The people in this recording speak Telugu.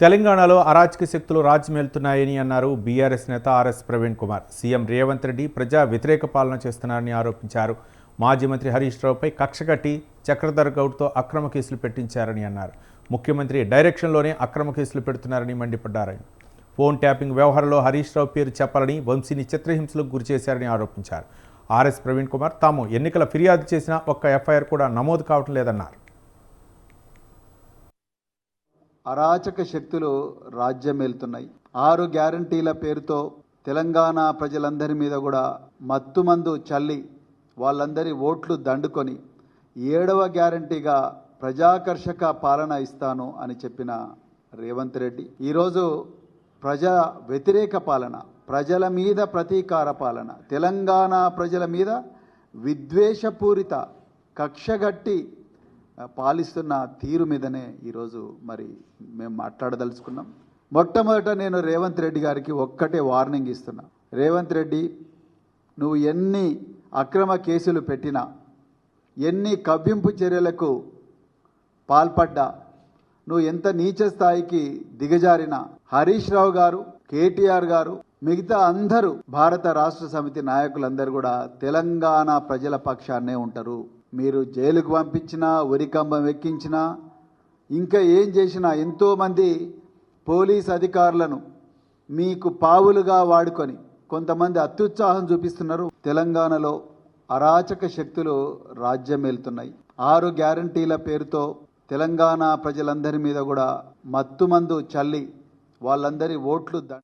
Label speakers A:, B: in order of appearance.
A: తెలంగాణలో అరాచక శక్తులు రాజ్యమేలుతున్నాయని అన్నారు బీఆర్ఎస్ నేత ఆర్ఎస్ ప్రవీణ్ కుమార్. సీఎం రేవంత్ రెడ్డి ప్రజా వ్యతిరేక పాలన చేస్తున్నారని ఆరోపించారు. మాజీ మంత్రి హరీష్ రావుపై కక్ష కట్టి చక్రధర్ గౌడ్తో అక్రమ కేసులు పెట్టించారని అన్నారు. ముఖ్యమంత్రి డైరెక్షన్లోనే అక్రమ కేసులు పెడుతున్నారని మండిపడ్డారని ఫోన్ ట్యాపింగ్ వ్యవహారంలో హరీష్ రావు పేరు చెప్పాలని వంశీని చిత్రహింసలకు గురిచేశారని ఆరోపించారు. ఆర్ఎస్ ప్రవీణ్ కుమార్ తాము ఎన్నికల ఫిర్యాదు చేసినా ఒక్క ఎఫ్ఐఆర్ కూడా నమోదు కావటం లేదన్నారు.
B: అరాచక శక్తులు రాజ్యమేలుతున్నాయి. ఆరు గ్యారంటీల పేరుతో తెలంగాణ ప్రజలందరి మీద కూడా మత్తుమందు చల్లి వాళ్ళందరి ఓట్లు దండుకొని ఏడవ గ్యారంటీగా ప్రజాకర్షక పాలన ఇస్తాను అని చెప్పిన రేవంత్ రెడ్డి. ఈరోజు ప్రజా వ్యతిరేక పాలన ప్రజల మీద ప్రతీకార పాలన తెలంగాణ ప్రజల మీద విద్వేషపూరిత కక్షగట్టి పాలిస్తున్న తీరు మీదనే ఈరోజు మరి మేము మాట్లాడదలుచుకున్నాం. మొట్టమొదట నేను రేవంత్ రెడ్డి గారికి ఒక్కటే వార్నింగ్ ఇస్తున్నా. రేవంత్ రెడ్డి నువ్వు ఎన్ని అక్రమ కేసులు పెట్టినా ఎన్ని కవ్వింపు చర్యలకు పాల్పడ్డా నువ్వు ఎంత నీచ స్థాయికి దిగజారిన హరీష్ రావు గారు కేటీఆర్ గారు మిగతా అందరూ భారత రాష్ట్ర సమితి నాయకులందరూ కూడా తెలంగాణ ప్రజల పక్షాన్నే ఉంటారు. మీరు జైలుకు పంపించినా ఉరికంబం ఎక్కించినా ఇంకా ఏం చేసినా ఎంతోమంది పోలీస్ అధికారులను మీకు పావులుగా వాడుకొని కొంతమంది అత్యుత్సాహం చూపిస్తున్నారు. తెలంగాణలో అరాచక శక్తులు రాజ్యమేలుతున్నాయి ఆరు గ్యారంటీల పేరుతో తెలంగాణ ప్రజలందరి మీద కూడా మత్తుమందు చల్లి వాళ్ళందరి ఓట్లు ద